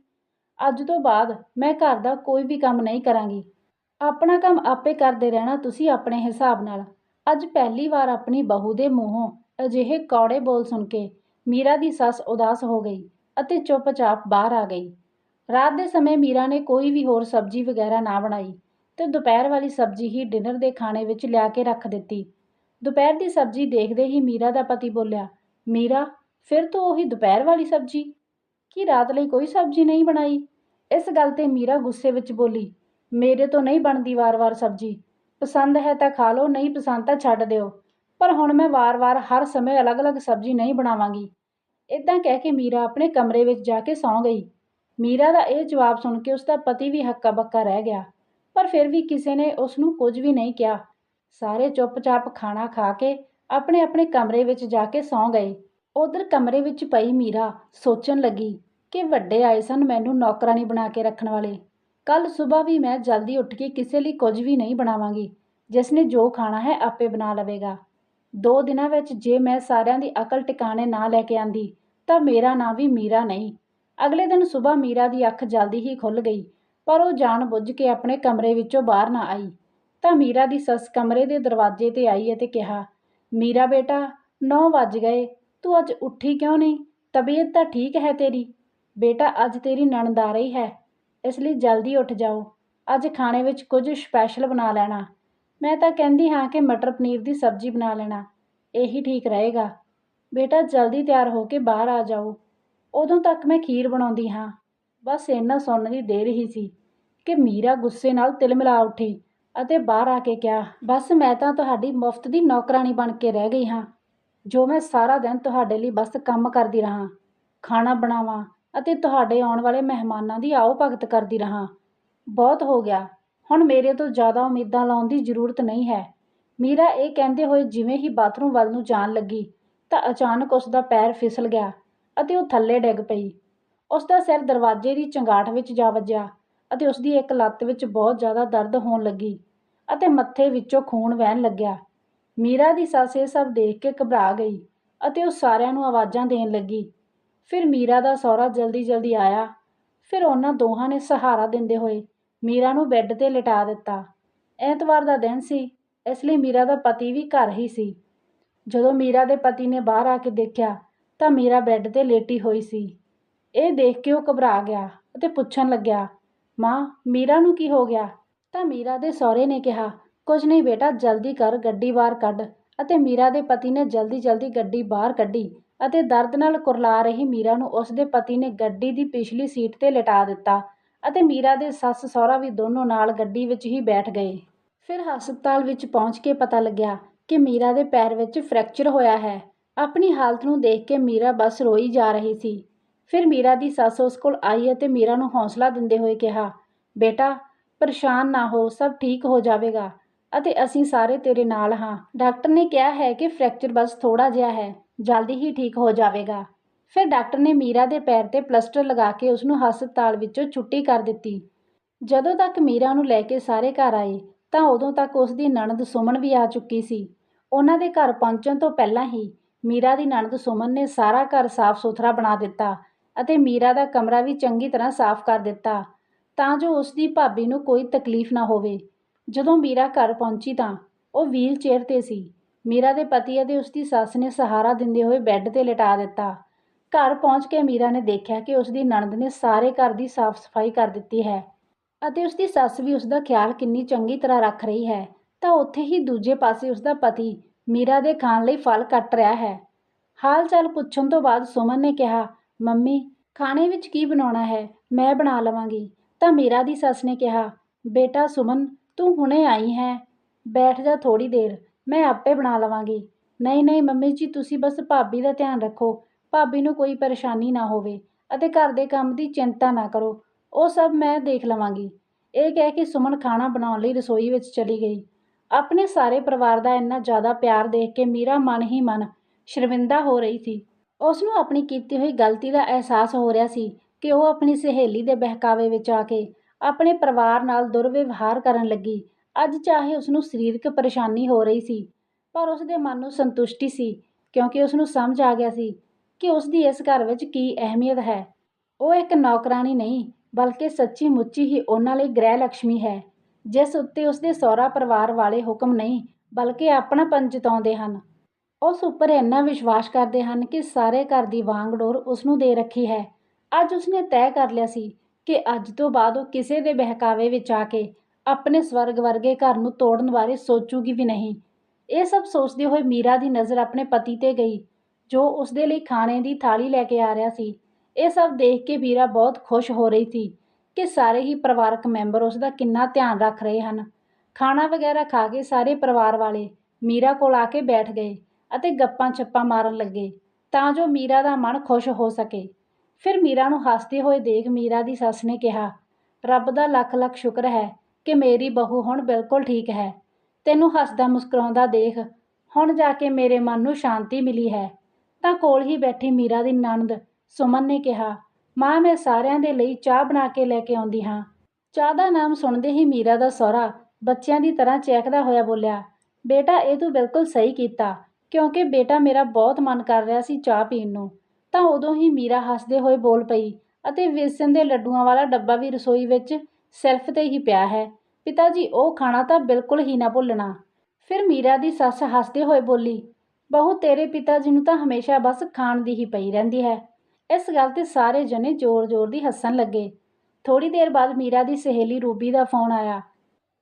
ਅੱਜ ਤੋਂ ਬਾਅਦ ਮੈਂ ਘਰ ਦਾ ਕੋਈ ਵੀ ਕੰਮ ਨਹੀਂ ਕਰਾਂਗੀ। ਆਪਣਾ ਕੰਮ ਆਪੇ ਕਰਦੇ ਰਹਿਣਾ ਤੁਸੀਂ ਆਪਣੇ ਹਿਸਾਬ ਨਾਲ। ਅੱਜ ਪਹਿਲੀ ਵਾਰ ਆਪਣੀ ਬਹੂ ਦੇ ਮੂੰਹੋਂ ਅਜਿਹੇ ਕੌੜੇ ਬੋਲ ਸੁਣ ਕੇ ਮੀਰਾ ਦੀ ਸੱਸ ਉਦਾਸ ਹੋ ਗਈ ਅਤੇ ਚੁੱਪਚਾਪ ਬਾਹਰ ਆ ਗਈ। ਰਾਤ ਦੇ ਸਮੇਂ ਮੀਰਾ ਨੇ ਕੋਈ ਵੀ ਹੋਰ ਸਬਜ਼ੀ ਵਗੈਰਾ ਨਾ ਬਣਾਈ। ਅਤੇ ਦੁਪਹਿਰ ਵਾਲੀ ਸਬਜ਼ੀ ਹੀ ਡਿਨਰ ਦੇ ਖਾਣੇ ਵਿੱਚ ਲਿਆ ਕੇ ਰੱਖ ਦਿੱਤੀ। ਦੁਪਹਿਰ ਦੀ ਸਬਜ਼ੀ ਦੇਖਦੇ ਹੀ ਮੀਰਾ ਦਾ ਪਤੀ ਬੋਲਿਆ, ਮੀਰਾ, ਫਿਰ ਤੋਂ ਉਹੀ ਦੁਪਹਿਰ ਵਾਲੀ ਸਬਜ਼ੀ? ਕੀ ਰਾਤ ਲਈ ਕੋਈ ਸਬਜ਼ੀ ਨਹੀਂ ਬਣਾਈ? ਇਸ ਗੱਲ ਤੇ ਮੀਰਾ ਗੁੱਸੇ ਵਿੱਚ ਬੋਲੀ, ਮੇਰੇ ਤੋਂ ਨਹੀਂ ਬਣਦੀ ਵਾਰ-ਵਾਰ ਸਬਜ਼ੀ। ਪਸੰਦ ਹੈ ਤਾਂ ਖਾ ਲਓ, ਨਹੀਂ ਪਸੰਦ ਤਾਂ ਛੱਡ ਦਿਓ। ਪਰ ਹੁਣ ਮੈਂ ਵਾਰ-ਵਾਰ ਹਰ ਸਮੇਂ ਅਲੱਗ-ਅਲੱਗ ਸਬਜ਼ੀ ਨਹੀਂ ਬਣਾਵਾਂਗੀ। ਇਦਾਂ ਕਹਿ ਕੇ ਮੀਰਾ ਆਪਣੇ ਕਮਰੇ ਵਿੱਚ ਜਾ ਕੇ ਸੌਂ ਗਈ। ਮੀਰਾ ਦਾ ਇਹ ਜਵਾਬ ਸੁਣ ਕੇ ਉਸ ਦਾ ਪਤੀ ਵੀ ਹੱਕਾ ਬੱਕਾ ਰਹਿ ਗਿਆ। ਪਰ ਫਿਰ ਵੀ ਕਿਸੇ ਨੇ ਉਸ ਨੂੰ ਕੁਝ ਵੀ ਨਹੀਂ ਕਿਹਾ। ਸਾਰੇ ਚੁੱਪਚਾਪ ਖਾਣਾ ਖਾ ਕੇ ਆਪਣੇ ਆਪਣੇ ਕਮਰੇ ਵਿੱਚ ਜਾ ਕੇ ਸੌਂ ਗਏ। ਉਧਰ ਕਮਰੇ ਵਿੱਚ ਪਈ ਮੀਰਾ ਸੋਚਣ ਲੱਗੀ ਕਿ ਵੱਡੇ ਆਏ ਸਨ ਮੈਨੂੰ ਨੌਕਰਾਨੀ ਬਣਾ ਕੇ ਰੱਖਣ ਵਾਲੇ। ਕੱਲ ਸਵੇਰ ਵੀ ਮੈਂ ਜਲਦੀ ਉੱਠ ਕੇ ਕਿਸੇ ਲਈ ਕੁਝ ਵੀ ਨਹੀਂ ਬਣਾਵਾਂਗੀ। ਜਿਸ ਨੇ ਜੋ ਖਾਣਾ ਹੈ ਆਪੇ ਬਣਾ ਲਵੇਗਾ। ਦੋ ਦਿਨਾਂ ਵਿੱਚ ਜੇ ਮੈਂ ਸਾਰਿਆਂ ਦੀ ਅਕਲ ਟਿਕਾਣੇ ਨਾ ਲੈ ਕੇ ਆਂਦੀ ਤਾਂ ਮੇਰਾ ਨਾਂ ਵੀ ਮੀਰਾ ਨਹੀਂ। ਅਗਲੇ ਦਿਨ ਸਵੇਰ ਮੀਰਾ ਦੀ ਅੱਖ ਜਲਦੀ ਹੀ ਖੁੱਲ ਗਈ। ਪਰ ਉਹ ਜਾਣ ਬੁੱਝ ਕੇ ਆਪਣੇ ਕਮਰੇ ਵਿੱਚੋਂ ਬਾਹਰ ਨਾ ਆਈ। ਤਾਂ ਮੀਰਾ ਦੀ ਸੱਸ ਕਮਰੇ ਦੇ ਦਰਵਾਜ਼ੇ ਤੇ ਆਈ ਅਤੇ ਕਿਹਾ, ਮੀਰਾ ਬੇਟਾ 9 ਵੱਜ ਗਏ। ਤੂੰ ਅੱਜ ਉੱਠੀ ਕਿਉਂ ਨਹੀਂ? ਤਬੀਅਤ ਤਾਂ ਠੀਕ ਹੈ ਤੇਰੀ। ਬੇਟਾ, ਅੱਜ ਤੇਰੀ ਨਣਦ ਆ ਰਹੀ ਹੈ। ਇਸ ਲਈ ਜਲਦੀ ਉੱਠ ਜਾਓ। ਅੱਜ ਖਾਣੇ ਵਿੱਚ ਕੁਝ ਸਪੈਸ਼ਲ ਬਣਾ ਲੈਣਾ। ਮੈਂ ਤਾਂ ਕਹਿੰਦੀ ਹਾਂ ਕਿ ਮਟਰ ਪਨੀਰ ਦੀ ਸਬਜ਼ੀ ਬਣਾ ਲੈਣਾ। ਇਹੀ ਠੀਕ ਰਹੇਗਾ। ਬੇਟਾ, ਜਲਦੀ ਤਿਆਰ ਹੋ ਕੇ ਬਾਹਰ ਆ ਜਾਓ। ਉਦੋਂ ਤੱਕ ਮੈਂ ਖੀਰ ਬਣਾਉਂਦੀ ਹਾਂ। ਬਸ ਇੰਨਾ ਸੁਣਨ ਦੀ ਦੇਰ ਹੀ ਸੀ। ਕਿ ਮੀਰਾ ਗੁੱਸੇ ਨਾਲ ਤਿਲਮਿਲਾ ਉੱਠੀ ਅਤੇ ਬਾਹਰ ਆ ਕੇ ਕਿਹਾ, ਬਸ ਮੈਂ ਤਾਂ ਤੁਹਾਡੀ ਮੁਫਤ ਦੀ ਨੌਕਰਾਨੀ ਬਣ ਕੇ ਰਹਿ ਗਈ ਹਾਂ। ਜੋ ਮੈਂ ਸਾਰਾ ਦਿਨ ਤੁਹਾਡੇ ਲਈ ਬਸ ਕੰਮ ਕਰਦੀ ਰਹਾ, ਖਾਣਾ ਬਣਾਵਾਂ ਅਤੇ ਤੁਹਾਡੇ ਆਉਣ ਵਾਲੇ ਮਹਿਮਾਨਾਂ ਦੀ ਆਓ ਭਗਤ ਕਰਦੀ ਰਹਾ। ਬਹੁਤ ਹੋ ਗਿਆ। ਹੁਣ ਮੇਰੇ ਤੋਂ ਜ਼ਿਆਦਾ ਉਮੀਦਾਂ ਲਾਉਣ ਦੀ ਜ਼ਰੂਰਤ ਨਹੀਂ ਹੈ ਮੀਰਾ ਇਹ ਕਹਿੰਦੇ ਹੋਏ ਜਿਵੇਂ ਹੀ ਬਾਥਰੂਮ ਵੱਲ ਨੂੰ ਜਾਣ ਲੱਗੀ ਤਾਂ ਅਚਾਨਕ ਉਸ ਦਾ ਪੈਰ ਫਿਸਲ ਗਿਆ ਅਤੇ ਉਹ ਥੱਲੇ ਡਿੱਗ ਪਈ। ਉਸ ਦਾ ਸਿਰ ਦਰਵਾਜ਼ੇ ਦੀ ਚੰਗਾਠ ਵਿੱਚ ਜਾ ਵੱਜਿਆ। ਅਤੇ ਉਸ ਦੀ ਇੱਕ ਲੱਤ ਵਿੱਚ ਬਹੁਤ ਜ਼ਿਆਦਾ ਦਰਦ ਹੋਣ ਲੱਗੀ ਅਤੇ ਮੱਥੇ ਵਿੱਚੋਂ ਖੂਨ ਵਹਿਣ ਲੱਗਿਆ। ਮੀਰਾ ਦੀ ਸੱਸ ਇਹ ਸਭ ਦੇਖ ਕੇ ਘਬਰਾ ਗਈ ਅਤੇ ਉਹ ਸਾਰਿਆਂ ਨੂੰ ਆਵਾਜ਼ਾਂ ਦੇਣ ਲੱਗੀ। ਫਿਰ ਮੀਰਾ ਦਾ ਸਹੁਰਾ ਜਲਦੀ-ਜਲਦੀ ਆਇਆ। ਫਿਰ ਉਹਨਾਂ ਦੋਹਾਂ ਨੇ ਸਹਾਰਾ ਦਿੰਦੇ ਹੋਏ ਮੀਰਾ ਨੂੰ ਬੈੱਡ ਤੇ ਲਿਟਾ ਦਿੱਤਾ। ਐਤਵਾਰ ਦਾ ਦਿਨ ਸੀ, ਇਸ ਲਈ ਮੀਰਾ ਦਾ ਪਤੀ ਵੀ ਘਰ ਹੀ ਸੀ। ਜਦੋਂ ਮੀਰਾ ਦੇ ਪਤੀ ਨੇ ਬਾਹਰ ਆ ਕੇ ਦੇਖਿਆ ਤਾਂ ਮੀਰਾ ਬੈੱਡ ਤੇ ਲੇਟੀ ਹੋਈ ਸੀ। ਇਹ ਦੇਖ ਕੇ ਉਹ ਘਬਰਾ ਗਿਆ ਅਤੇ ਪੁੱਛਣ ਲੱਗਿਆ ਮਾਂ, ਮੀਰਾ ਨੂੰ ਕੀ ਹੋ ਗਿਆ? ਤਾਂ ਮੀਰਾ ਦੇ ਸਹੁਰੇ ਨੇ ਕਿਹਾ, ਕੁਝ ਨਹੀਂ ਬੇਟਾ, ਜਲਦੀ ਕਰ, ਗੱਡੀ ਬਾਹਰ ਕੱਢ। ਅਤੇ ਮੀਰਾ ਦੇ ਪਤੀ ਨੇ ਜਲਦੀ-ਜਲਦੀ ਗੱਡੀ ਬਾਹਰ ਕੱਢੀ ਅਤੇ ਦਰਦ ਨਾਲ ਕੁਰਲਾ ਰਹੀ ਮੀਰਾ ਨੂੰ ਉਸ ਦੇ ਪਤੀ ਨੇ ਗੱਡੀ ਦੀ ਪਿਛਲੀ ਸੀਟ 'ਤੇ ਲਿਟਾ ਦਿੱਤਾ ਅਤੇ ਮੀਰਾ ਦੇ ਸੱਸ, ਸਹੁਰਾ ਵੀ ਦੋਨੋਂ ਨਾਲ ਗੱਡੀ ਵਿੱਚ ਹੀ ਬੈਠ ਗਏ। ਫਿਰ ਹਸਪਤਾਲ ਵਿੱਚ ਪਹੁੰਚ ਕੇ ਪਤਾ ਲੱਗਿਆ ਕਿ ਮੀਰਾ ਦੇ ਪੈਰ ਵਿੱਚ ਫ੍ਰੈਕਚਰ ਹੋਇਆ ਹੈ। ਆਪਣੀ ਹਾਲਤ ਨੂੰ ਦੇਖ ਕੇ ਮੀਰਾ ਬਸ ਰੋਈ ਜਾ ਰਹੀ ਸੀ। ਫਿਰ ਮੀਰਾ ਦੀ ਸੱਸ ਉਸ ਕੋਲ ਆਈ ਅਤੇ ਮੀਰਾ ਨੂੰ ਹੌਸਲਾ ਦਿੰਦੇ ਹੋਏ ਕਿਹਾ, ਬੇਟਾ, ਪਰੇਸ਼ਾਨ ਨਾ ਹੋ, ਸਭ ਠੀਕ ਹੋ ਜਾਵੇਗਾ ਅਤੇ ਅਸੀਂ ਸਾਰੇ ਤੇਰੇ ਨਾਲ ਹਾਂ। ਡਾਕਟਰ ਨੇ ਕਿਹਾ ਹੈ ਕਿ ਫ੍ਰੈਕਚਰ ਬਸ ਥੋੜਾ ਜਿਹਾ ਹੈ, ਜਲਦੀ ਹੀ ਠੀਕ ਹੋ ਜਾਵੇਗਾ। ਫਿਰ ਡਾਕਟਰ ਨੇ ਮੀਰਾ ਦੇ ਪੈਰ ਤੇ ਪਲਸਟਰ ਲਗਾ ਕੇ ਉਸ ਨੂੰ ਹਸਪਤਾਲ ਵਿੱਚੋਂ ਛੁੱਟੀ ਕਰ ਦਿੱਤੀ। ਜਦੋਂ ਤੱਕ ਮੀਰਾ ਨੂੰ ਲੈ ਕੇ ਸਾਰੇ ਘਰ ਆਏ, ਤਾਂ ਉਦੋਂ ਤੱਕ ਉਸ ਦੀ ਨਣਦ ਸੁਮਨ ਵੀ ਆ ਚੁੱਕੀ ਸੀ। ਉਹਨਾਂ ਦੇ ਘਰ ਪਹੁੰਚਣ ਤੋਂ ਪਹਿਲਾਂ ਹੀ ਮੀਰਾ ਦੀ ਨਣਦ ਸੁਮਨ ਨੇ ਸਾਰਾ ਘਰ ਸਾਫ਼ ਸੁਥਰਾ ਬਣਾ ਦਿੱਤਾ ਅਤੇ ਮੀਰਾ ਦਾ ਕਮਰਾ ਵੀ ਚੰਗੀ ਤਰ੍ਹਾਂ ਸਾਫ਼ ਕਰ ਦਿੱਤਾ, ਤਾਂ ਜੋ ਉਸ ਦੀ ਭਾਬੀ ਨੂੰ ਕੋਈ ਤਕਲੀਫ ਨਾ ਹੋਵੇ। ਜਦੋਂ ਮੀਰਾ ਘਰ ਪਹੁੰਚੀ ਤਾਂ ਉਹ ਵੀਲ ਚੇਅਰ 'ਤੇ ਸੀ। ਮੀਰਾ ਦੇ ਪਤੀ ਅਤੇ ਉਸ ਦੀ ਸੱਸ ਨੇ ਸਹਾਰਾ ਦਿੰਦੇ ਹੋਏ ਬੈੱਡ 'ਤੇ ਲਿਟਾ ਦਿੱਤਾ। ਘਰ ਪਹੁੰਚ ਕੇ ਮੀਰਾ ਨੇ ਦੇਖਿਆ ਕਿ ਉਸ ਦੀ ਨਣਦ ਨੇ ਸਾਰੇ ਘਰ ਦੀ ਸਾਫ਼ ਸਫ਼ਾਈ ਕਰ ਦਿੱਤੀ ਹੈ ਅਤੇ ਉਸ ਦੀ ਸੱਸ ਵੀ ਉਸ ਦਾ ਖਿਆਲ ਕਿੰਨੀ ਚੰਗੀ ਤਰ੍ਹਾਂ ਰੱਖ ਰਹੀ ਹੈ, ਤਾਂ ਉੱਥੇ ਹੀ ਦੂਜੇ ਪਾਸੇ ਉਸ ਦਾ ਪਤੀ ਮੀਰਾ ਦੇ ਖਾਣ ਲਈ ਫਲ ਕੱਟ ਰਿਹਾ ਹੈ। ਹਾਲ ਚਾਲ ਪੁੱਛਣ ਤੋਂ ਬਾਅਦ ਸੁਮਨ ਨੇ ਕਿਹਾ ਮੰਮੀ, ਖਾਣੇ ਵਿੱਚ ਕੀ ਬਣਾਉਣਾ ਹੈ? ਮੈਂ ਬਣਾ ਲਵਾਂਗੀ। ਤਾਂ ਮੀਰਾ ਦੀ ਸੱਸ ਨੇ ਕਿਹਾ, ਬੇਟਾ ਸੁਮਨ, ਤੂੰ ਹੁਣੇ ਆਈ ਹੈ। ਬੈਠ ਜਾ ਥੋੜ੍ਹੀ ਦੇਰ, ਮੈਂ ਆਪੇ ਬਣਾ ਲਵਾਂਗੀ। ਨਹੀਂ ਨਹੀਂ ਮੰਮੀ ਜੀ, ਤੁਸੀਂ ਬਸ ਭਾਬੀ ਦਾ ਧਿਆਨ ਰੱਖੋ। ਭਾਬੀ ਨੂੰ ਕੋਈ ਪਰੇਸ਼ਾਨੀ ਨਾ ਹੋਵੇ ਅਤੇ ਘਰ ਦੇ ਕੰਮ ਦੀ ਚਿੰਤਾ ਨਾ ਕਰੋ। ਉਹ ਸਭ ਮੈਂ ਦੇਖ ਲਵਾਂਗੀ। ਇਹ ਕਹਿ ਕੇ ਸੁਮਨ ਖਾਣਾ ਬਣਾਉਣ ਲਈ ਰਸੋਈ ਵਿੱਚ ਚਲੀ ਗਈ। ਆਪਣੇ ਸਾਰੇ ਪਰਿਵਾਰ ਦਾ ਇੰਨਾ ਜ਼ਿਆਦਾ ਪਿਆਰ ਦੇਖ ਕੇ ਮੀਰਾ ਮਨ ਹੀ ਮਨ ਸ਼ਰਮਿੰਦਾ ਹੋ ਰਹੀ ਸੀ। ਉਸ ਨੂੰ ਆਪਣੀ ਕੀਤੀ ਹੋਈ ਗਲਤੀ ਦਾ ਅਹਿਸਾਸ ਹੋ ਰਿਹਾ ਸੀ ਕਿ ਉਹ ਆਪਣੀ ਸਹੇਲੀ ਦੇ ਬਹਿਕਾਵੇ ਵਿੱਚ ਆ ਕੇ ਆਪਣੇ ਪਰਿਵਾਰ ਨਾਲ ਦੁਰਵਿਵਹਾਰ ਕਰਨ ਲੱਗੀ। ਅੱਜ ਚਾਹੇ ਉਸ ਨੂੰ ਸਰੀਰਕ ਪਰੇਸ਼ਾਨੀ ਹੋ ਰਹੀ ਸੀ, ਪਰ ਉਸ ਦੇ ਮਨ ਨੂੰ ਸੰਤੁਸ਼ਟੀ ਸੀ, ਕਿਉਂਕਿ ਉਸ ਨੂੰ ਸਮਝ ਆ ਗਿਆ ਸੀ ਕਿ ਉਸ ਦੀ ਇਸ ਘਰ ਵਿੱਚ ਕੀ ਅਹਿਮੀਅਤ ਹੈ। ਉਹ ਇੱਕ ਨੌਕਰਾਨੀ ਨਹੀਂ, ਬਲਕਿ ਸੱਚੀ ਮੁੱਚੀ ਹੀ ਉਹਨਾਂ ਲਈ ਗ੍ਰਹਿ ਲక్ష్ਮੀ ਹੈ, ਜਿਸ ਉੱਤੇ ਉਸ ਦੇ ਸਹੁਰਾ ਪਰਿਵਾਰ ਵਾਲੇ ਹੁਕਮ ਨਹੀਂ, ਬਲਕਿ ਆਪਣਾਪਨ ਜਤਾਉਂਦੇ ਹਨ। ਉਸ ਉੱਪਰ ਇੰਨਾ ਵਿਸ਼ਵਾਸ ਕਰਦੇ ਹਨ ਕਿ ਸਾਰੇ ਘਰ ਦੀ ਵਾਂਗਡੋਰ ਉਸ ਨੂੰ ਦੇ ਰੱਖੀ ਹੈ। ਅੱਜ ਉਸਨੇ ਤੈਅ ਕਰ ਲਿਆ ਸੀ ਕਿ ਅੱਜ ਤੋਂ ਬਾਅਦ ਉਹ ਕਿਸੇ ਦੇ ਬਹਿਕਾਵੇ ਵਿੱਚ ਆ ਕੇ ਆਪਣੇ ਸਵਰਗ ਵਰਗੇ ਘਰ ਨੂੰ ਤੋੜਨ ਬਾਰੇ ਸੋਚੂਗੀ ਵੀ ਨਹੀਂ। ਇਹ ਸਭ ਸੋਚਦੇ ਹੋਏ ਮੀਰਾ ਦੀ ਨਜ਼ਰ ਆਪਣੇ ਪਤੀ ਤੇ ਗਈ, ਜੋ ਉਸਦੇ ਲਈ ਖਾਣੇ ਦੀ ਥਾਲੀ ਲੈ ਕੇ ਆ ਰਿਹਾ ਸੀ। ਇਹ ਸਭ ਦੇਖ ਕੇ ਮੀਰਾ ਬਹੁਤ ਖੁਸ਼ ਹੋ ਰਹੀ ਸੀ ਕਿ ਸਾਰੇ ਹੀ ਪਰਿਵਾਰਕ ਮੈਂਬਰ ਉਸ ਦਾ ਕਿੰਨਾ ਧਿਆਨ ਰੱਖ ਰਹੇ ਹਨ। ਖਾਣਾ ਵਗੈਰਾ ਖਾ ਕੇ ਸਾਰੇ ਪਰਿਵਾਰ ਵਾਲੇ ਮੀਰਾ ਕੋਲ ਆ ਕੇ ਬੈਠ ਗਏ। ਅਤੇ ਗੱਪਾਂ ਛੱਪਾਂ ਮਾਰਨ ਲੱਗੇ, ਤਾਂ ਜੋ ਮੀਰਾ ਦਾ ਮਨ ਖੁਸ਼ ਹੋ ਸਕੇ। ਫਿਰ ਮੀਰਾ ਨੂੰ ਹੱਸਦੇ ਹੋਏ ਦੇਖ ਮੀਰਾ ਦੀ ਸੱਸ ਨੇ ਕਿਹਾ, ਰੱਬ ਦਾ ਲੱਖ ਲੱਖ ਸ਼ੁਕਰ ਹੈ ਕਿ ਮੇਰੀ ਬਹੂ ਹੁਣ ਬਿਲਕੁਲ ਠੀਕ ਹੈ। ਤੈਨੂੰ ਹੱਸਦਾ ਮੁਸਕਰਾਉਂਦਾ ਦੇਖ, ਹੁਣ ਜਾ ਕੇ ਮੇਰੇ ਮਨ ਨੂੰ ਸ਼ਾਂਤੀ ਮਿਲੀ ਹੈ। ਤਾਂ ਕੋਲ ਹੀ ਬੈਠੀ ਮੀਰਾ ਦੀ ਨਣਦ ਸੁਮਨ ਨੇ ਕਿਹਾ, ਮਾਂ, ਮੈਂ ਸਾਰਿਆਂ ਦੇ ਲਈ ਚਾਹ ਬਣਾ ਕੇ ਲੈ ਕੇ ਆਉਂਦੀ ਹਾਂ। ਚਾਹ ਦਾ ਨਾਮ ਸੁਣਦੇ ਹੀ ਮੀਰਾ ਦਾ ਸਹੁਰਾ ਬੱਚਿਆਂ ਦੀ ਤਰ੍ਹਾਂ ਚਹਿਕਦਾ ਹੋਇਆ ਬੋਲਿਆ, ਬੇਟਾ, ਇਹ ਤੂੰ ਬਿਲਕੁਲ ਸਹੀ ਕੀਤਾ। ਕਿਉਂਕਿ ਬੇਟਾ ਮੇਰਾ ਬਹੁਤ ਮਨ ਕਰ ਰਿਹਾ ਸੀ ਚਾਹ ਪੀਣ ਨੂੰ, ਤਾਂ ਉਦੋਂ ਹੀ ਮੀਰਾ ਹੱਸਦੇ ਹੋਏ ਬੋਲ ਪਈ ਅਤੇ ਵੇਸਣ ਦੇ ਲੱਡੂਆਂ ਵਾਲਾ ਡੱਬਾ ਵੀ ਰਸੋਈ ਵਿੱਚ ਸੈਲਫ ਤੇ ਹੀ ਪਿਆ ਹੈ। ਪਿਤਾ ਜੀ ਉਹ ਖਾਣਾ ਤਾਂ ਬਿਲਕੁਲ ਹੀ ਨਾ ਭੁੱਲਣਾ। ਫਿਰ ਮੀਰਾ ਦੀ ਸੱਸ ਹੱਸਦੇ ਹੋਏ ਬੋਲੀ, ਬਹੂ, ਤੇਰੇ ਪਿਤਾ ਜੀ ਨੂੰ ਤਾਂ ਹਮੇਸ਼ਾ ਬਸ ਖਾਣ ਦੀ ਹੀ ਪਈ ਰਹਿੰਦੀ ਹੈ। ਇਸ ਗੱਲ ਤੇ ਸਾਰੇ ਜਣੇ ਜ਼ੋਰ-ਜ਼ੋਰ ਦੀ ਹੱਸਣ ਲੱਗੇ। ਥੋੜੀ ਦੇਰ ਬਾਅਦ ਮੀਰਾ ਦੀ ਸਹੇਲੀ ਰੂਬੀ ਦਾ ਫੋਨ ਆਇਆ।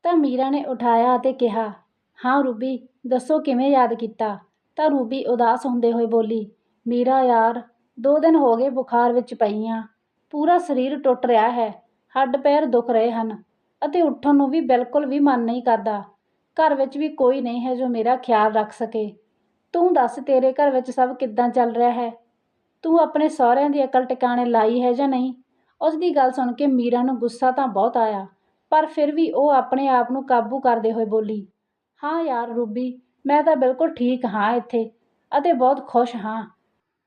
ਤਾਂ ਮੀਰਾ ਨੇ ਉਠਾਇਆ ਅਤੇ ਕਿਹਾ, ਹਾਂ ਰੂਬੀ, ਦੱਸੋ ਕਿਵੇਂ ਯਾਦ ਕੀਤਾ? ਤਾਂ ਰੂਬੀ ਉਦਾਸ ਹੁੰਦੇ ਹੋਏ ਬੋਲੀ, ਮੀਰਾ ਯਾਰ, ਦੋ ਦਿਨ ਹੋ ਗਏ ਬੁਖਾਰ ਵਿੱਚ ਪਈ ਆਂ। ਪੂਰਾ ਸਰੀਰ ਟੁੱਟ ਰਿਹਾ ਹੈ, ਹੱਡ ਪੈਰ ਦੁਖ ਰਹੇ ਹਨ ਅਤੇ ਉੱਠਣ ਨੂੰ ਵੀ ਬਿਲਕੁਲ ਵੀ ਮਨ ਨਹੀਂ ਕਰਦਾ। ਘਰ ਵਿੱਚ ਵੀ ਕੋਈ ਨਹੀਂ ਹੈ ਜੋ ਮੇਰਾ ਖਿਆਲ ਰੱਖ ਸਕੇ। ਤੂੰ ਦੱਸ ਤੇਰੇ ਘਰ ਵਿੱਚ ਸਭ ਕਿੱਦਾਂ ਚੱਲ ਰਿਹਾ ਹੈ? ਤੂੰ ਆਪਣੇ ਸਹੁਰਿਆਂ ਦੀ ਅਕਲ ਟਿਕਾਣੇ ਲਾਈ ਹੈ ਜਾਂ ਨਹੀਂ? ਉਸ ਦੀ ਗੱਲ ਸੁਣ ਕੇ ਮੀਰਾ ਨੂੰ ਗੁੱਸਾ ਤਾਂ ਬਹੁਤ ਆਇਆ, ਪਰ ਫਿਰ ਵੀ ਉਹ ਆਪਣੇ ਆਪ ਨੂੰ ਕਾਬੂ ਕਰਦੇ ਹੋਏ ਬੋਲੀ, ਹਾਂ ਯਾਰ ਰੂਬੀ ਮੈਂ ਤਾਂ ਬਿਲਕੁਲ ਠੀਕ ਹਾਂ ਇੱਥੇ ਅਤੇ ਬਹੁਤ ਖੁਸ਼ ਹਾਂ।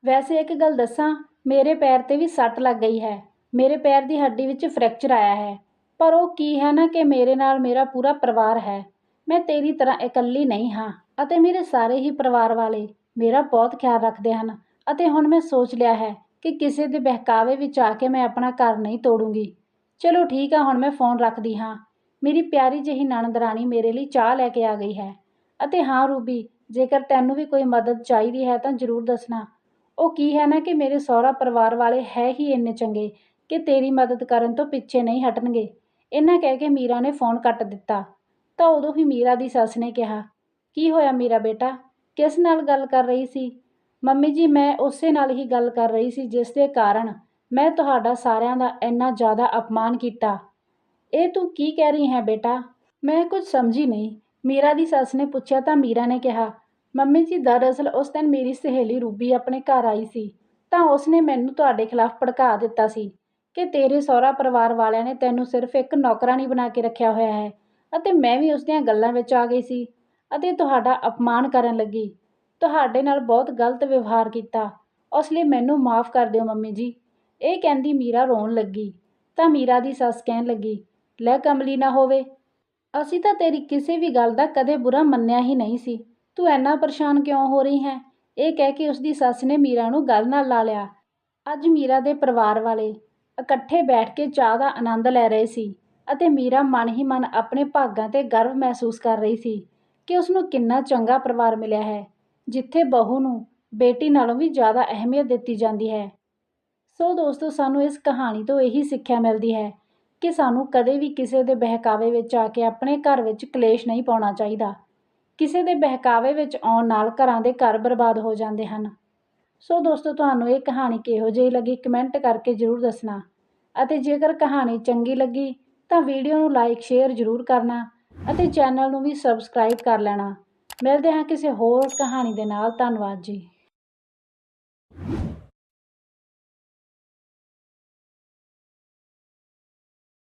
ਵੈਸੇ ਇੱਕ ਗੱਲ ਦੱਸਾਂ, ਮੇਰੇ ਪੈਰ ਤੇ ਵੀ ਸੱਟ ਲੱਗ ਗਈ ਹੈ। ਮੇਰੇ ਪੈਰ ਦੀ ਹੱਡੀ ਵਿੱਚ ਫ੍ਰੈਕਚਰ ਆਇਆ ਹੈ। ਪਰ ਉਹ ਕੀ ਹੈ ਨਾ ਕਿ ਮੇਰੇ ਨਾਲ ਮੇਰਾ ਪੂਰਾ ਪਰਿਵਾਰ ਹੈ। ਮੈਂ ਤੇਰੀ ਤਰ੍ਹਾਂ ਇਕੱਲੀ ਨਹੀਂ ਹਾਂ ਅਤੇ ਮੇਰੇ ਸਾਰੇ ਹੀ ਪਰਿਵਾਰ ਵਾਲੇ ਮੇਰਾ ਬਹੁਤ ਖਿਆਲ ਰੱਖਦੇ ਹਨ ਅਤੇ ਹੁਣ ਮੈਂ ਸੋਚ ਲਿਆ ਹੈ ਕਿ ਕਿਸੇ ਦੇ ਬਹਿਕਾਵੇ ਵਿੱਚ ਆ ਕੇ ਮੈਂ ਆਪਣਾ ਘਰ ਨਹੀਂ ਤੋੜੂੰਗੀ। ਚਲੋ ਠੀਕ ਆ, ਹੁਣ ਮੈਂ ਫੋਨ ਰੱਖਦੀ ਹਾਂ। ਮੇਰੀ ਪਿਆਰੀ ਜਿਹੀ ਨਣਦ ਰਾਣੀ ਮੇਰੇ ਲਈ ਚਾਹ ਲੈ ਕੇ ਆ ਗਈ ਹੈ। ਅਤੇ ਹਾਂ ਰੂਬੀ, ਜੇਕਰ ਤੈਨੂੰ ਵੀ ਕੋਈ ਮਦਦ ਚਾਹੀਦੀ ਹੈ ਤਾਂ ਜ਼ਰੂਰ ਦੱਸਣਾ। ਉਹ ਕੀ ਹੈ ਨਾ ਕਿ ਮੇਰੇ ਸਹੁਰਾ ਪਰਿਵਾਰ ਵਾਲੇ ਹੈ ਹੀ ਇੰਨੇ ਚੰਗੇ ਕਿ ਤੇਰੀ ਮਦਦ ਕਰਨ ਤੋਂ ਪਿੱਛੇ ਨਹੀਂ ਹਟਣਗੇ। ਇਹਨਾਂ ਕਹਿ ਕੇ ਮੀਰਾ ਨੇ ਫੋਨ ਕੱਟ ਦਿੱਤਾ। ਤਾਂ ਉਦੋਂ ਹੀ ਮੀਰਾ ਦੀ ਸੱਸ ਨੇ ਕਿਹਾ, ਕੀ ਹੋਇਆ ਮੀਰਾ ਬੇਟਾ? ਕਿਸ ਨਾਲ ਗੱਲ ਕਰ ਰਹੀ ਸੀ? ਮੰਮੀ ਜੀ, ਮੈਂ ਉਸੇ ਨਾਲ ਹੀ ਗੱਲ ਕਰ ਰਹੀ ਸੀ ਜਿਸ ਦੇ ਕਾਰਨ ਮੈਂ ਤੁਹਾਡਾ ਸਾਰਿਆਂ ਦਾ ਇੰਨਾ ਜ਼ਿਆਦਾ ਅਪਮਾਨ ਕੀਤਾ। ਇਹ ਤੂੰ ਕੀ ਕਹਿ ਰਹੀ ਹੈ ਬੇਟਾ? ਮੈਂ ਕੁਝ ਸਮਝੀ ਨਹੀਂ। ਮੀਰਾ ਦੀ ਸੱਸ ਨੇ ਪੁੱਛਿਆ ਤਾਂ ਮੀਰਾ ਨੇ ਕਿਹਾ, ਮੰਮੀ ਜੀ, ਦਰਅਸਲ ਉਸ ਦਿਨ ਮੇਰੀ ਸਹੇਲੀ ਰੂਬੀ ਆਪਣੇ ਘਰ ਆਈ ਸੀ, ਤਾਂ ਉਸਨੇ ਮੈਨੂੰ ਤੁਹਾਡੇ ਖਿਲਾਫ ਭੜਕਾ ਦਿੱਤਾ ਸੀ ਕਿ ਤੇਰੇ ਸਹੁਰਾ ਪਰਿਵਾਰ ਵਾਲਿਆਂ ਨੇ ਤੈਨੂੰ ਸਿਰਫ ਇੱਕ ਨੌਕਰਾਨੀ ਬਣਾ ਕੇ ਰੱਖਿਆ ਹੋਇਆ ਹੈ ਅਤੇ ਮੈਂ ਵੀ ਉਸ ਦੀਆਂ ਗੱਲਾਂ ਵਿੱਚ ਆ ਗਈ ਸੀ ਅਤੇ ਤੁਹਾਡਾ ਅਪਮਾਨ ਕਰਨ ਲੱਗੀ। ਤੁਹਾਡੇ ਨਾਲ ਬਹੁਤ ਗਲਤ ਵਿਵਹਾਰ ਕੀਤਾ। ਉਸ ਲਈ ਮੈਨੂੰ ਮਾਫ ਕਰ ਦਿਓ ਮੰਮੀ ਜੀ। ਇਹ ਕਹਿੰਦੀ ਮੀਰਾ ਰੋਣ ਲੱਗੀ। ਤਾਂ ਮੀਰਾ ਦੀ ਸੱਸ ਕਹਿਣ ਲੱਗੀ, ਲੈ ਕਮਲੀ ਨਾ ਹੋਵੇ। ਅਸੀਂ ਤਾਂ ਤੇਰੀ ਕਿਸੇ ਵੀ ਗੱਲ ਦਾ ਕਦੇ ਬੁਰਾ ਮੰਨਿਆ ਹੀ ਨਹੀਂ ਸੀ। ਤੂੰ ਇੰਨਾ ਪਰੇਸ਼ਾਨ ਕਿਉਂ ਹੋ ਰਹੀ ਹੈ? ਇਹ ਕਹਿ ਕੇ ਉਸਦੀ ਸੱਸ ਨੇ ਮੀਰਾ ਨੂੰ ਗੱਲ ਨਾਲ ਲਾ ਲਿਆ। ਅੱਜ ਮੀਰਾ ਦੇ ਪਰਿਵਾਰ ਵਾਲੇ ਇਕੱਠੇ ਬੈਠ ਕੇ ਚਾਹ ਦਾ ਆਨੰਦ ਲੈ ਰਹੇ ਸੀ ਅਤੇ ਮੀਰਾ ਮਨ ਹੀ ਮਨ ਆਪਣੇ ਭਾਗਾਂ ਤੇ ਗਰਵ ਮਹਿਸੂਸ ਕਰ ਰਹੀ ਸੀ ਕਿ ਉਸ ਨੂੰ ਕਿੰਨਾ ਚੰਗਾ ਪਰਿਵਾਰ ਮਿਲਿਆ ਹੈ, ਜਿੱਥੇ ਬਹੂ ਨੂੰ ਬੇਟੀ ਨਾਲੋਂ ਵੀ ਜ਼ਿਆਦਾ ਅਹਿਮੀਅਤ ਦਿੱਤੀ ਜਾਂਦੀ ਹੈ। ਸੋ ਦੋਸਤੋ, ਸਾਨੂੰ ਇਸ ਕਹਾਣੀ ਤੋਂ ਇਹੀ ਸਿੱਖਿਆ ਮਿਲਦੀ ਹੈ ਕਿ ਸਾਨੂੰ ਕਦੇ ਵੀ ਕਿਸੇ ਦੇ ਬਹਿਕਾਵੇ ਵਿੱਚ ਆ ਕੇ ਆਪਣੇ ਘਰ ਵਿੱਚ ਕਲੇਸ਼ ਨਹੀਂ ਪਾਉਣਾ ਚਾਹੀਦਾ। ਕਿਸੇ ਦੇ ਬਹਿਕਾਵੇ ਵਿੱਚ ਆਉਣ ਨਾਲ ਘਰਾਂ ਦੇ ਘਰ ਬਰਬਾਦ ਹੋ ਜਾਂਦੇ ਹਨ। ਸੋ ਦੋਸਤੋ, ਤੁਹਾਨੂੰ ਇਹ ਕਹਾਣੀ ਕਿਹੋ ਜਿਹੀ ਲੱਗੀ ਕਮੈਂਟ ਕਰਕੇ ਜ਼ਰੂਰ ਦੱਸਣਾ। ਅਤੇ ਜੇਕਰ ਕਹਾਣੀ ਚੰਗੀ ਲੱਗੀ, ਤਾਂ ਵੀਡੀਓ ਨੂੰ ਲਾਈਕ, ਸ਼ੇਅਰ ਜ਼ਰੂਰ ਕਰਨਾ ਅਤੇ ਚੈਨਲ ਨੂੰ ਵੀ ਸਬਸਕ੍ਰਾਈਬ ਕਰ ਲੈਣਾ। ਮਿਲਦੇ ਹਾਂ ਕਿਸੇ ਹੋਰ ਕਹਾਣੀ ਦੇ ਨਾਲ। ਧੰਨਵਾਦ ਜੀ।